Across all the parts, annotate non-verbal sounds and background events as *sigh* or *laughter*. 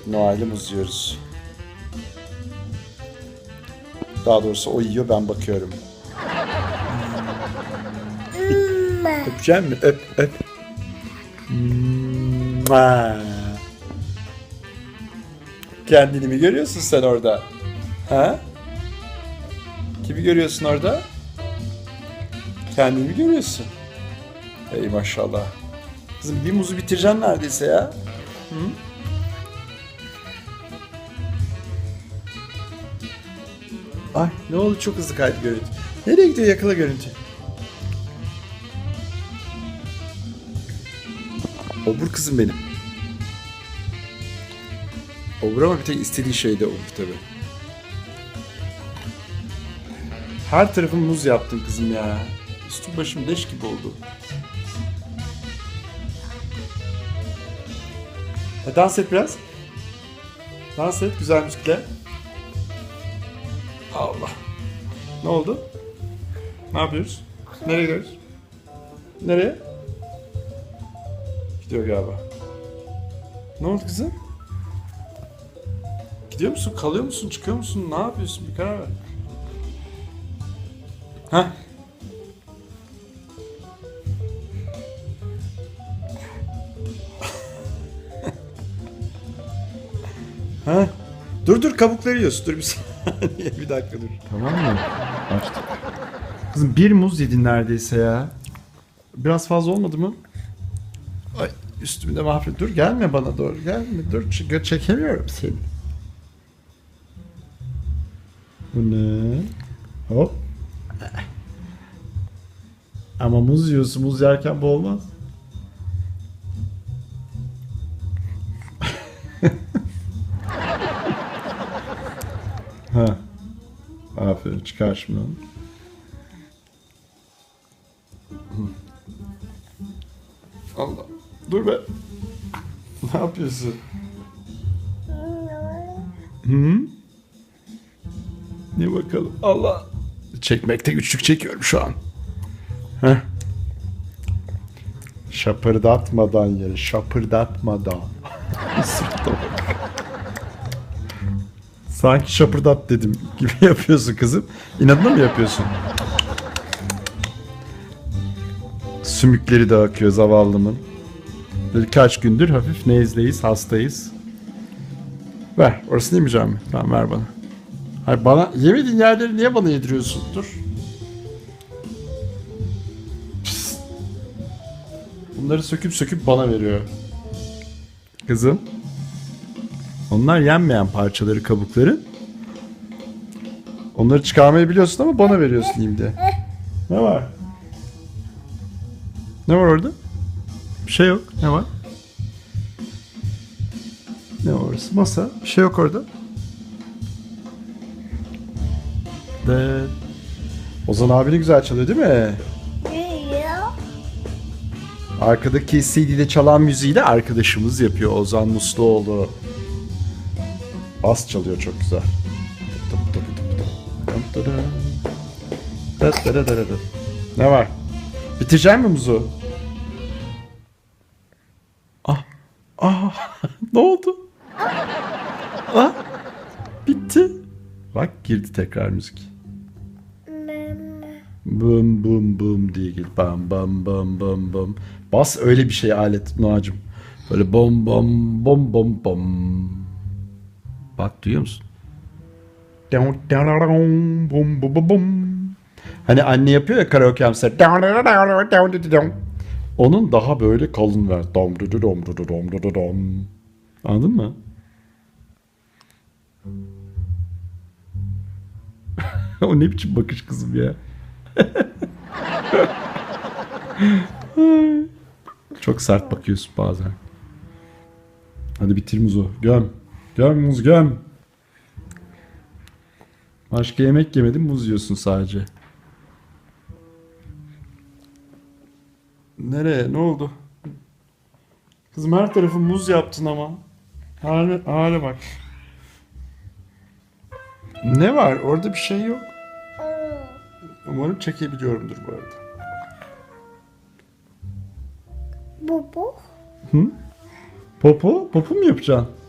Evet Noel'e muz yiyoruz. Daha doğrusu o yiyor ben bakıyorum. Öpeceğim mi? Öp öp. Mua. Kendini mi görüyorsun sen orada? Ha? Kimi görüyorsun orada? Kendini mi görüyorsun? Ey maşallah. Kızım bir muzu bitireceksin neredeyse ya. Ay ne oldu çok hızlı kaydı görüntü. Nereye gidiyor yakala görüntü. Obur kızım benim. Obur ama bir tek istediği şey de obur tabi. Her tarafım muz yaptın kızım ya. Üstüm başım leş gibi oldu. E, dans et biraz. Dans et güzel müzikle. Allah. Ne oldu? Ne yapıyoruz? Nereye gidiyoruz? Nereye? Gidiyor galiba. Ne oldu kızım? Gidiyor musun? Kalıyor musun? Çıkıyor musun? Ne yapıyorsun? Bir karar ver. Hah. *laughs* ha? Dur dur kabukları yiyorsun. Dur bir saniye. Bir dakika dur. Tamam mı? Açtık. Kızım bir muz yedin neredeyse ya. Biraz fazla olmadı mı? Ay üstümü de mahvet. Dur gelme bana doğru gelme. Dur çünkü çekemiyorum seni. Bu ne? Hop. Ama muz yiyorsun. Muz yerken bu olmaz. Ha. Aferin çıkar şimdi onu. Allah. Dur be. Ne yapıyorsun? Hı? Ne bakalım? Allah. Çekmekte güçlük çekiyorum şu an. Heh. Şapırdatmadan yere, şapırdatmadan. *laughs* Sırtta bak. Sanki şapırdat dedim gibi *laughs* yapıyorsun kızım. İnadına mı yapıyorsun? Sümükleri de akıyor zavallımın. Birkaç gündür hafif nezleyiz, hastayız. Ver, orasını yemeyeceğim mi? Tamam ver bana. Hayır bana, yemediğin yerleri niye bana yediriyorsun? Dur. Pis. Bunları söküp söküp bana veriyor. Kızım. Onlar yenmeyen parçaları, kabukları. Onları çıkarmayı biliyorsun ama bana veriyorsun diye. Ne var? Ne var orada? Bir şey yok. Ne var? Ne var orası? Masa. Bir şey yok orada. De. Ozan abi güzel çalıyor değil mi? Arkadaki CD'de çalan müziği de arkadaşımız yapıyor. Ozan Musluoğlu. Bas çalıyor çok güzel. Ne var? Bitirecek mi muzu? Ah. Ah. *laughs* ne oldu? Ah. Bitti. Bak girdi tekrar müzik. Bum bum bum diye gel. Bam bam bam bam bam. Bas öyle bir şey alet Noacım. Böyle bom bom bom bom bom. Bak duyuyor musun? Hani anne yapıyor ya karaoke hamster. Onun daha böyle kalın ver. Anladın mı? *laughs* o ne biçim bakış kızım ya. *laughs* Çok sert bakıyorsun bazen. Hadi bitir muzu. Göm. Göm muz göm. Başka yemek yemedin muz yiyorsun sadece. Nereye? Ne oldu? Kızım her tarafı muz yaptın ama. Hale, hale bak. Ne var? Orada bir şey yok. Umarım çekebiliyorumdur bu arada. Bu bu. Popo? Popo mu yapacaksın?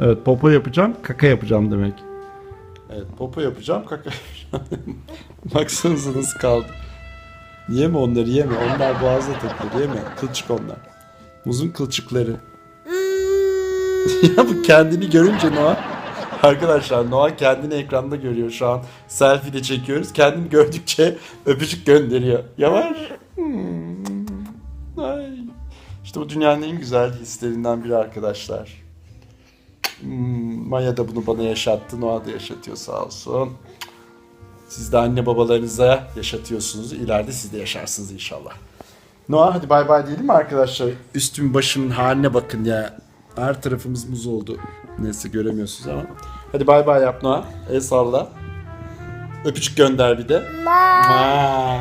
Evet popo yapacağım, kaka yapacağım demek. Evet popo yapacağım, kaka yapacağım. *laughs* Baksanıza nasıl kaldı. Yeme onları yeme. Onlar boğazda takılır yeme. Kılçık onlar. Muzun kılçıkları. *laughs* ya bu kendini görünce Noah. Arkadaşlar Noah kendini ekranda görüyor şu an. Selfie de çekiyoruz. Kendini gördükçe öpücük gönderiyor. Yavaş. Hmm. Ay. İşte bu dünyanın en güzel hislerinden biri arkadaşlar. Hmm, Maya da bunu bana yaşattı. Noah da yaşatıyor sağ olsun. Siz de anne babalarınıza yaşatıyorsunuz. İleride siz de yaşarsınız inşallah. Noah hadi bay bay diyelim mi arkadaşlar? Üstüm başımın haline bakın ya. Her tarafımız muz oldu. Neyse göremiyorsunuz ama. Hadi bay bay yap Noah. El salla. Öpücük gönder bir de. Ma.